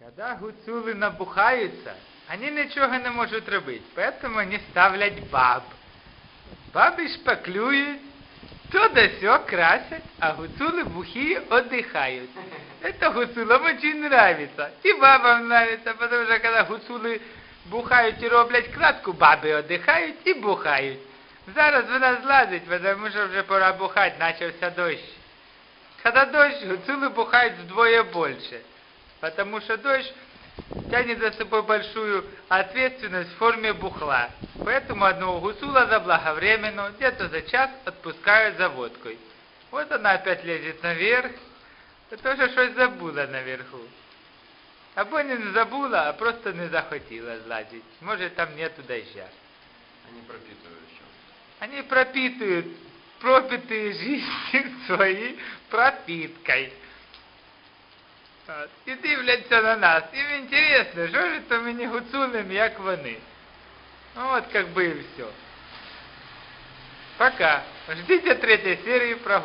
Когда гуцули набухаются, они ничего не можуть робити, поэтому они ставлять баб. Баби шпаклюють, то да сё красят, а гуцулы бухие отдыхают. Это гуцулам очень нравится. И бабам нравится, потому что когда гуцули бухають і роблять кладку, баби отдыхают и бухають. Зараз вона злазить, потому що вже пора бухать, начався дощ. Когда дождь, гуцулы бухают вдвое больше. Потому что дождь тянет за собой большую ответственность в форме бухла. Поэтому одного гуцула заблаговременно, где-то за час отпускают за водкой. Вот она опять лезет наверх, и тоже щось забула наверху. Або не забула, а просто не захотіла зладить. Может там нету дождя. Они пропитывают еще. Они пропитывают пропитые жизни своей пропиткой. От. І дивляться на нас. Їм інтересно, що ж то мені гуцулим, як вони. Ну вот как бы и все. Пока. Ждите третьей серии про